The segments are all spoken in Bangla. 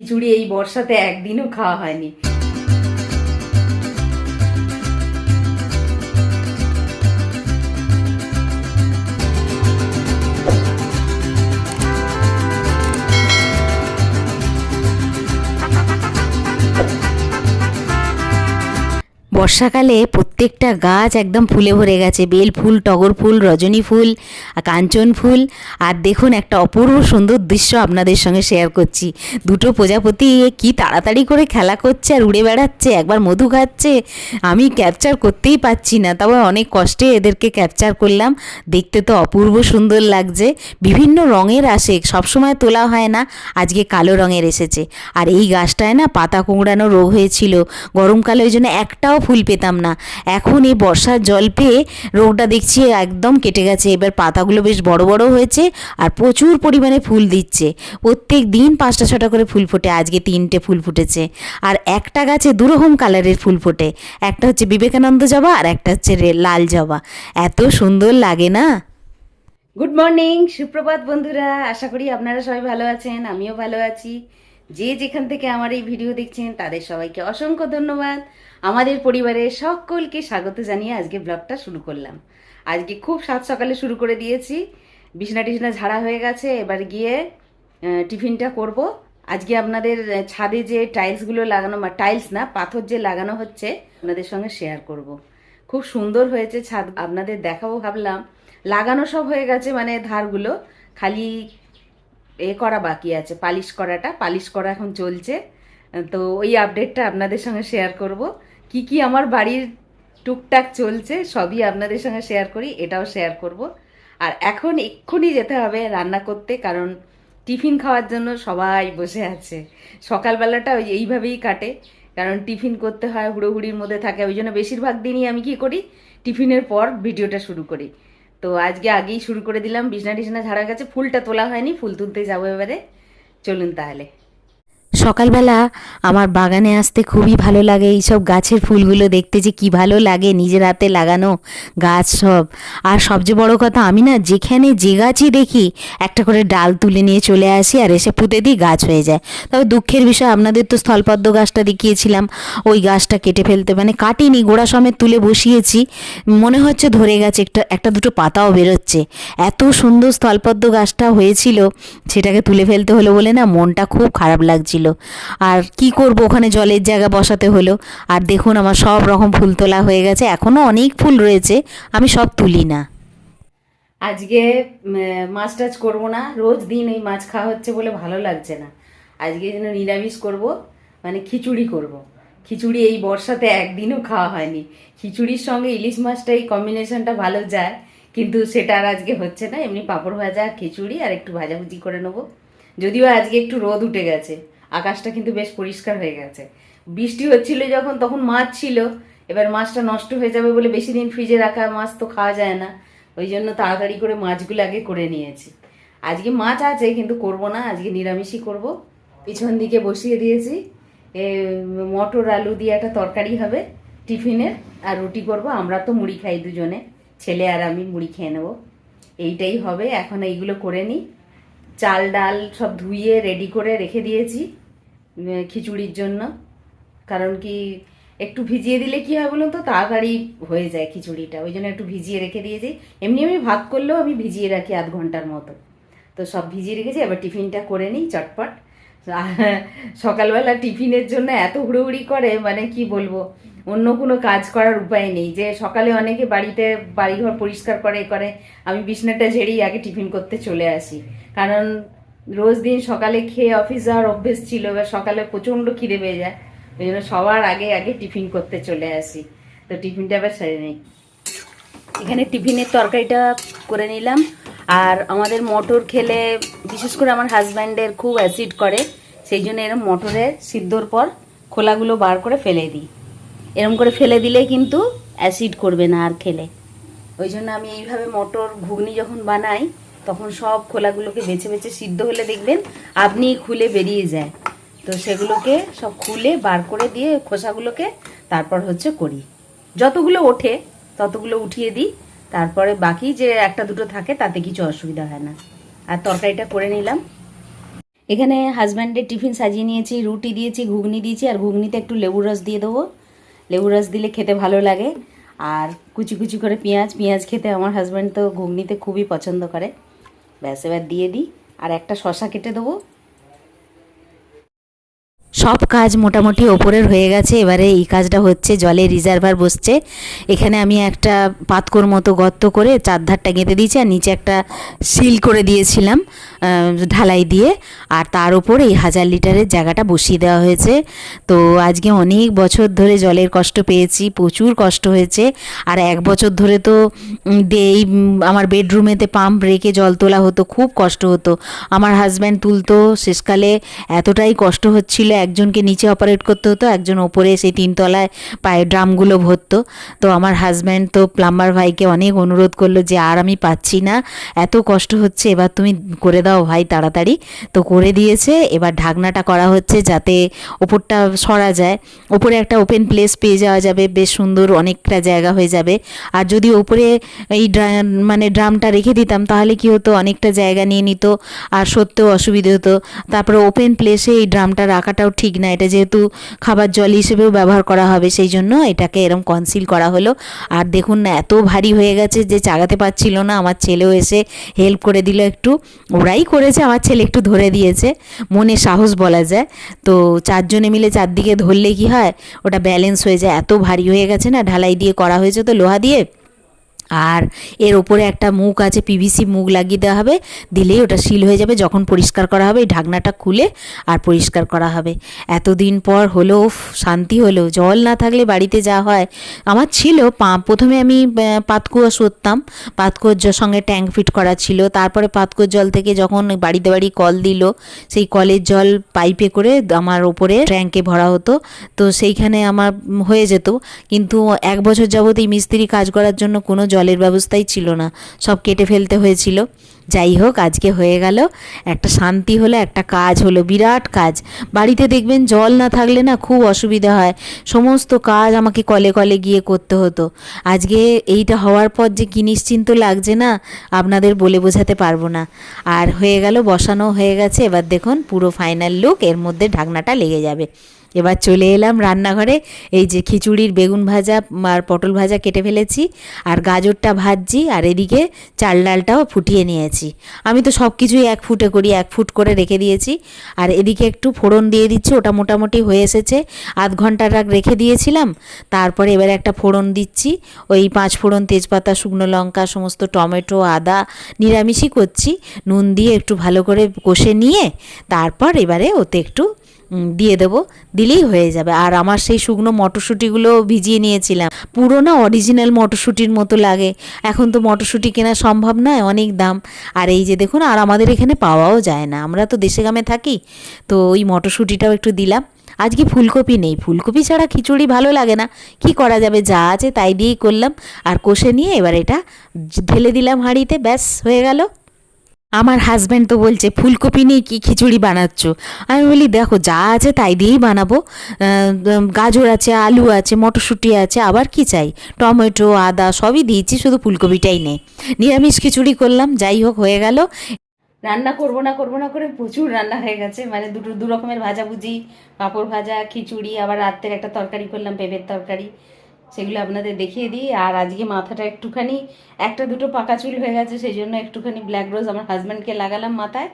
খিচুড়ি এই বর্ষাতে একদিনও খাওয়া হয়নি। বর্ষাকালে প্রত্যেকটা গাছ একদম ফুলে ভরে গেছে। বেল ফুল, টগর ফুল, রজনী ফুল কাঞ্চন ফুল। আর দেখুন, একটা অপূর্ব সুন্দর দৃশ্য আপনাদের সঙ্গে শেয়ার করছি। দুটো প্রজাপতি কি তাড়াতাড়ি করে খেলা করছে আর উড়ে বেড়াচ্ছে, একবার মধু খাচ্ছে, আমি ক্যাপচার করতেই পারছি না। তবে অনেক কষ্টে এদেরকে ক্যাপচার করলাম। দেখতে তো অপূর্ব সুন্দর লাগছে। বিভিন্ন রঙের আসে, সবসময় তোলা হয় না, আজকে কালো রঙের এসেছে। আর এই গাছটায় না পাতা কুঁকড়ানো রোগ হয়েছিল। গরমকালে ওই জন্য একটাও ফুল পেতাম না। এখন এই বর্ষার জল পেয়ে রোগটা দেখছি একদম কেটে গেছে। এবার পাতাগুলো বেশ বড় বড় হয়েছে আর প্রচুর পরিমাণে ফুল দিচ্ছে। প্রত্যেক দিন পাঁচটা ছটা করে ফুল ফোটে। আজকে তিনটে ফুল ফুটেছে। আর একটা গাছে দুরকম কালারের ফুল ফোটে। একটা হচ্ছে বিবেকানন্দ জবা আর একটা হচ্ছে লাল জবা। এত সুন্দর লাগে না? গুড মর্নিং সুপ্রভাত বন্ধুরা। আশা করি আপনারা সবাই ভালো আছেন, আমিও ভালো আছি। যে যেখান থেকে আমার এই ভিডিও দেখছেন, তাদের সবাইকে অসংখ্য ধন্যবাদ। আমাদের পরিবারের সকলকে স্বাগত জানিয়ে আজকে ব্লগটা শুরু করলাম। আজকে খুব সাত সকালে শুরু করে দিয়েছি। বিছনা টিছনা ঝাড়া হয়ে গেছে, এবার গিয়ে টিফিনটা করব। আজকে আপনাদের ছাদে যে টাইলসগুলো লাগানো, বা টাইলস না, পাথর যে লাগানো হচ্ছে, আপনাদের সঙ্গে শেয়ার করব। খুব সুন্দর হয়েছে ছাদ, আপনাদের দেখাবো ভাবলাম। লাগানো সব হয়ে গেছে মানে ধারগুলো। খালি এ করা বাকি আছে, পালিশ করাটা, পালিশ করা এখন চলছে। তো ওই আপডেটটা আপনাদের সঙ্গে শেয়ার করব। কি কি আমার বাড়ির টুকটাক চলছে, সবই আপনাদের সঙ্গে শেয়ার করি, এটাও শেয়ার করব। আর এখন এক্ষুনি যেতে হবে রান্না করতে, কারণ টিফিন খাওয়ার জন্য সবাই বসে আছে। সকালবেলাটা ওই এইভাবেই কাটে, কারণ টিফিন করতে হয়, হুড়োহুড়ির মধ্যে থাকে, ওই জন্য বেশিরভাগ দিনই আমি কি করি, টিফিনের পর ভিডিওটা শুরু করি। তো আজকে আগেই শুরু করে দিলাম। বিছনা টিছনা ঝাড়ার কাছে ফুলটা তোলা হয়নি, ফুল তুলতে যাব এবারে। চলুন তাহলে। সকালবেলা আমার বাগানে আসতে খুবই ভালো লাগে। এইসব গাছের ফুলগুলো দেখতে যে কি ভালো লাগে, নিজের হাতে লাগানো গাছ সব। আর সবচেয়ে বড় কথা, আমি না যেখানে যে গাছই দেখি, একটা করে ডাল তুলে নিয়ে চলে আসি আর এসে পুঁতে দিই, গাছ হয়ে যায়। তবে দুঃখের বিষয়, আপনাদের তো স্থলপদ্ম গাছটা দেখিয়েছিলাম, ওই গাছটা কেটে ফেলতে। মানে কাটিনি, গোড়া সমেত তুলে বসিয়েছি। মনে হচ্ছে ধরে গেছে, একটা একটা দুটো পাতাও বেরোচ্ছে। এত সুন্দর স্থলপদ্ম গাছটা হয়েছিল, সেটাকে তুলে ফেলতে হলো বলে না মনটা খুব খারাপ লাগছিল। আর কি করব ওখানে জলের জায়গা বসাতে হলো। আর দেখুন আমার সব রকম ফুল তোলা হয়ে গেছে। এখনও অনেক ফুল রয়েছে। আমি সব তুলি না। আজকে মাছ টাছ করব না। রোজ দিন এই মাছ খাওয়া হচ্ছে বলে ভালো লাগছে না। আজকে যেন নিরামিষ করব মানে খিচুড়ি করব। খিচুড়ি এই বর্ষাতে একদিনও খাওয়া হয়নি। খিচুড়ির সঙ্গে ইলিশ মাছটা এই কম্বিনেশনটা ভালো যায়। কিন্তু সেটা আর আজকে হচ্ছে না। এমনি পাঁপড় ভাজা, খিচুড়ি আর একটু ভাজাভুজি করে নেব। যদিও আজকে একটু রোদ উঠে গেছে। আকাশটা কিন্তু বেশ পরিষ্কার হয়ে গেছে। বৃষ্টি হচ্ছিল যখন, তখন মাছ ছিল। এবার মাছটা নষ্ট হয়ে যাবে বলে বেশি দিন ফ্রিজে রাখা মাছ তো খাওয়া যায় না। ওই জন্য তাড়াতাড়ি করে মাছগুলো আগে করে নিয়েছি। আজকে মাছ আছে, কিন্তু করব না। আজকে নিরামিষই করব। পিছন দিকে বসিয়ে দিয়েছি। মটর, আলু দিয়ে একটা তরকারি হবে টিফিনের। আর রুটি করব। আমরা তো মুড়ি খাই দুজনে। ছেলে আর আমি মুড়ি খেয়ে নেব। এইটাই হবে। এখন এইগুলো করে নিই। চাল, ডাল সব ধুইয়ে রেডি করে রেখে দিয়েছি খিচুড়ির জন্য। কারণ কি, একটু ভিজিয়ে দিলে কি হয় বলুন তো, তাড়াতাড়ি হয়ে যায় খিচুড়িটা। ওই জন্য একটু ভিজিয়ে রেখে দিয়েছি। এমনি আমি ভাত করলেও আমি ভিজিয়ে রাখি আধ ঘণ্টার মতো। তো সব ভিজিয়ে রেখেছি, এবার টিফিনটা করে নিই চটপট। সকালবেলা টিফিনের জন্য এত হুড়োহুড়ি করে মানে কি বলব? অন্য কোনো কাজ করার উপায় নেই। যে সকালে অনেকে বাড়িতে বাড়িঘর পরিষ্কার করে করে, আমি বিছনাটা ঝেড়েই আগে টিফিন করতে চলে আসি। কারণ রোজ দিন সকালে খেয়ে অফিস যাওয়ার অভ্যেস ছিল, এবার সকালে প্রচণ্ড খিদে পেয়ে যায়। ওই জন্য সবার আগে আগে টিফিন করতে চলে আসি। তো টিফিনটা এবার সেরে নিই। এখানে টিফিনের তরকারিটা করে নিলাম। আর আমাদের মটর খেলে, বিশেষ করে আমার হাজব্যান্ডের খুব অ্যাসিড করে, সেই জন্য এরকম মটরের সিদ্ধর পর খোলাগুলো বার করে ফেলে দিই। এরকম করে ফেলে দিলে কিন্তু অ্যাসিড করবে না আর খেলে। ওই জন্য আমি এইভাবে মটর ঘুগনি যখন বানাই, তখন সব খোলাগুলোকে বেছে বেছে সিদ্ধ হলে দেখবেন আপনি খুলে বেরিয়ে যায়। তো সেগুলোকে সব খুলে বার করে দিয়ে খোসাগুলোকে তারপর হচ্ছে করি। যতগুলো ওঠে, ততগুলো উঠিয়ে দিই। তারপরে বাকি যে একটা দুটো থাকে, তাতে কিছু অসুবিধা হয় না। আর তরকারিটা করে নিলাম। এখানে হাজব্যান্ডের টিফিন সাজিয়ে নিয়েছি, রুটি দিয়েছি, ঘুগনি দিয়েছি, আর ঘুগনিতে একটু লেবুর রস দিয়ে দেবো। লেবুর রস দিলে খেতে ভালো লাগে। আর কুচি কুচি করে পেঁয়াজ পেঁয়াজ খেতে আমার হাজব্যান্ড তো ঘুগনিতে খুবই পছন্দ করে। ব্যাস, এবার দিয়ে দিই। আর একটা শশা কেটে দেবো। সব কাজ মোটামুটি ওপরের হয়ে গেছে। এবারে এই কাজটা হচ্ছে, জলে রিজার্ভার বসছে। এখানে আমি একটা পাতকোর মতো গর্ত করে চারধারটা গেঁথে দিয়েছি আর নিচে একটা সিল করে দিয়েছিলাম ঢালাই দিয়ে। আর তার ওপর এই হাজার লিটারের জায়গাটা বসিয়ে দেওয়া হয়েছে। তো আজকে অনেক বছর ধরে জলের কষ্ট পেয়েছি, প্রচুর কষ্ট হয়েছে। আর এক বছর ধরে তো এই আমার বেডরুমেতে পাম্প রেখে জল তোলা হতো, খুব কষ্ট হতো। আমার হাজব্যান্ড তুলতো, শেষকালে এতটাই কষ্ট হচ্ছিল একজনকে নিচে অপারেট করতে হতো, একজন ওপরে সেই তিনতলায় পায়ে ড্রামগুলো ভরতো। তো আমার হাজব্যান্ড তো প্লাম্বার ভাইকে অনেক অনুরোধ করল যে, আর আমি পাচ্ছি না, এত কষ্ট হচ্ছে, এবার তুমি করে দাও ভাই তাড়াতাড়ি। তো করে দিয়েছে, এবার ঢাকনাটা করা হচ্ছে যাতে ওপরটা সরা যায়। ওপরে একটা ওপেন প্লেস পেয়ে যাওয়া যাবে, বেশ সুন্দর অনেকটা জায়গা হয়ে যাবে। আর যদি ওপরে এই মানে ড্রামটা রেখে দিতাম, তাহলে কি হতো, অনেকটা জায়গা নিয়ে নিত, আর সত্যিও অসুবিধে হতো। তারপরে ওপেন প্লেসে এই ড্রামটা রাখাটাও ঠিক না। এটা যেহেতু খাবার জল হিসেবেও ব্যবহার করা হবে, সেই জন্য এটাকে এরম কনসিল করা হলো। আর দেখুন না, এত ভারী হয়ে গেছে যে চাগাতে পারছিল না। আমার ছেলেও এসে হেল্প করে দিল একটু। ওরাই করেছে, আমার ছেলে একটু ধরে দিয়েছে। মনে সাহস বলা যায়। তো চারজনে মিলে চারদিকে ধরলে কি হয়? ওটা ব্যালেন্স হয়ে যায়। এত ভারী হয়ে গেছে না, ঢালাই দিয়ে করা হয়েছে তো লোহা দিয়ে। আর এর ওপরে একটা মুখ আছে পিভিসি মুখ লাগিয়ে দেওয়া হবে। দিলেই ওটা সিল হয়ে যাবে, যখন পরিষ্কার করা হবে, এই ঢাকনাটা খুলে আর পরিষ্কার করা হবে। এতদিন পর হলো শান্তি হলো। জল না থাকলে বাড়িতে যা হয়। আমার ছিল, পা- প্রথমে আমি পাতকুয়া সরতাম। পাতকুয়োর সঙ্গে ট্যাঙ্ক ফিট করা ছিল। তারপরে পাতকুয়োর জল থেকে যখন বাড়িতে বাড়ি কল দিল, সেই কলের জল পাইপে করে আমার ওপরে ট্যাঙ্কে ভরা হতো। তো সেইখানে আমার হয়ে যেত। কিন্তু এক বছর যাবত এই মিস্ত্রি কাজ করার জন্য কোনো জলের ব্যবস্থাই ছিল না। সব কেটে ফেলতে হয়েছিল। যাই হোক, আজকে হয়ে গেল। একটা শান্তি হলো, একটা কাজ হলো, বিরাট কাজ। বাড়িতে দেখবেন জল না থাকলে না খুব অসুবিধা হয়। সমস্ত কাজ আমাকে কলে কলে গিয়ে করতে হতো। আজকে এইটা হওয়ার পর যে কি নিশ্চিন্ত লাগছে না, আপনাদের বলে বোঝাতে পারব না। আর হয়ে গেল, বসানো হয়ে গেছে। এবার দেখুন, পুরো ফাইনাল লুক এর মধ্যে ঢাকনাটা লেগে যাবে। এবার চলে এলাম রান্নাঘরে। এই যে খিচুড়ির বেগুন ভাজা আর পটল ভাজা কেটে ফেলেছি, আর গাজরটা ভাজছি, আর এদিকে চাল ডালটাও ফুটিয়ে নিয়েছি। আমি তো সব কিছুই এক ফুটে করি, এক ফুট করে রেখে দিয়েছি। আর এদিকে একটু ফোড়ন দিয়ে দিচ্ছি, ওটা মোটামুটি হয়ে এসেছে। আধ ঘণ্টা রাখ রেখে দিয়েছিলাম, তারপরে এবারে একটা ফোড়ন দিচ্ছি। ওই পাঁচ ফোড়ন তেজপাতা, শুকনো লঙ্কা, সমস্ত টমেটো, আদা নিরামিষই করছি। নুন দিয়ে একটু ভালো করে কষে নিয়ে, তারপর এবারে ওতে একটু দিয়ে দেবো, দিলেই হয়ে যাবে। আর আমার সেই শুকনো মটরশুঁটিগুলো ভিজিয়ে নিয়েছিলাম। পুরো না অরিজিনাল মটরশুঁটির মতো লাগে। এখন তো মটরশুঁটি কেনা সম্ভব নয়, অনেক দাম। আর এই যে দেখুন, আর আমাদের এখানে পাওয়াও যায় না। আমরা তো দেশে গ্রামে থাকি, তো ওই মটরশুঁটিটাও একটু দিলাম। আজকে ফুলকপি নেই। ফুলকপি ছাড়া খিচুড়ি ভালো লাগে না। কি করা যাবে? যা আছে তাই দিয়েই করলাম। আর কষে নিয়ে এবার এটা ঢেলে দিলাম হাঁড়িতে। ব্যাস, হয়ে গেল। আমার হাজব্যান্ড তো বলছে, ফুলকপি নিয়ে কি খিচুড়ি বানাচ্ছ? আমি বলি, দেখো, যা আছে তাই দিয়েই বানাবো। গাজর আছে, আলু আছে, মটরশুঁটি আছে, আবার কি চাই? টমেটো, আদা, সবই দিয়েছি, শুধু ফুলকপিটাই নেই। নিরামিষ খিচুড়ি করলাম, যাই হোক, হয়ে গেল। রান্না করব না করব না করে প্রচুর রান্না হয়ে গেছে। মানে দুটো, দু রকমের ভাজাভুজি, পাঁপড় ভাজা, খিচুড়ি, আবার রাত্রের একটা তরকারি করলাম, পেঁপের তরকারি। সেগুলো আপনাদের দেখিয়ে দিই। আর আজকে মাথাটা একটুখানি, একটা দুটো পাকা চুল হয়ে গেছে সেই জন্য একটুখানি ব্ল্যাক রোজ আমার হাজব্যান্ডকে লাগালাম মাথায়,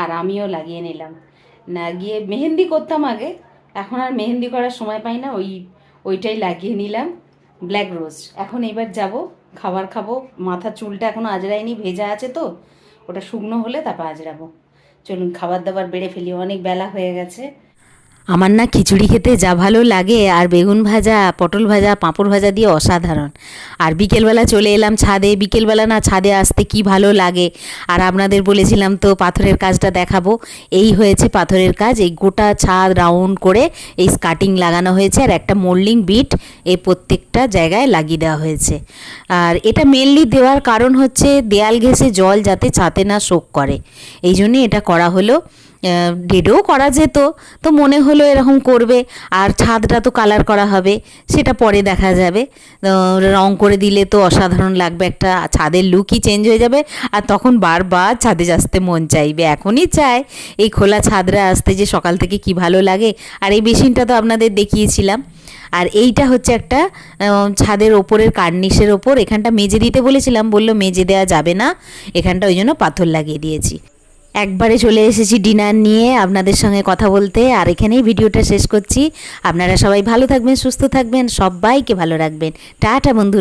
আর আমিও লাগিয়ে নিলাম। না, গিয়ে মেহেন্দি করতাম আগে, এখন আর মেহেন্দি করার সময় পাই না, ওই, ওইটাই লাগিয়ে নিলাম ব্ল্যাক রোজ এখন এবার যাব, খাবার খাব মাথার চুলটা এখনও আজরাইনি, ভেজা আছে তো, ওটা শুকনো হলে তারপর আজরাবো। চলুন, খাবার দাবার বেড়ে ফেলি, অনেক বেলা হয়ে গেছে। আমার না খিচুড়ি খেতে যা ভালো লাগে আর বেগুন ভাজা, পটল ভাজা, পাঁপড় ভাজা দিয়ে অসাধারণ। আর বিকেলবেলা চলে এলাম ছাদে। বিকেলবেলা না ছাদে আসতে কি ভালো লাগে? আর আপনাদের বলেছিলাম তো পাথরের কাজটা দেখাবো। এই হয়েছে পাথরের কাজ। এই গোটা ছাদ রাউন্ড করে এই স্কার্টিং লাগানো হয়েছে আর একটা মোল্ডিং বিট এই প্রত্যেকটা জায়গায় লাগিয়ে দেওয়া হয়েছে। আর এটা মেনলি দেওয়ার কারণ হচ্ছে দেয়াল ঘেঁষে জল যাতে ছাতে না শোক করে। এই জন্যে এটা করা হলো। ডেডও করা যেত। তো মনে হলো এরকম করবে। আর ছাদটা তো কালার করা হবে, সেটা পরে দেখা যাবে। রং করে দিলে তো অসাধারণ লাগবে, একটা ছাদের লুকই চেঞ্জ হয়ে যাবে। আর তখন বারবার ছাদে আসতে মন চাইবে, এখনই চায় এই খোলা ছাদরা আসতে যে সকাল থেকে কি ভালো লাগে। আর এই বেসিনটা তো আপনাদের দেখিয়েছিলাম। আর এইটা হচ্ছে একটা ছাদের ওপরের কার্নিশের ওপর, এখানটা মেজে দিতে বলেছিলাম, বলল মেজে দেওয়া যাবে না। এখানটা ওই জন্য পাথর লাগিয়ে দিয়েছি। একবারে চলে এসেছি ডিনার নিয়ে আপনাদের সঙ্গে কথা বলতে। আর এখানেই ভিডিওটা শেষ করছি। আপনারা সবাই ভালো থাকবেন, সুস্থ থাকবেন, সবাইকে ভালো রাখবেন। টাটা বন্ধুরা।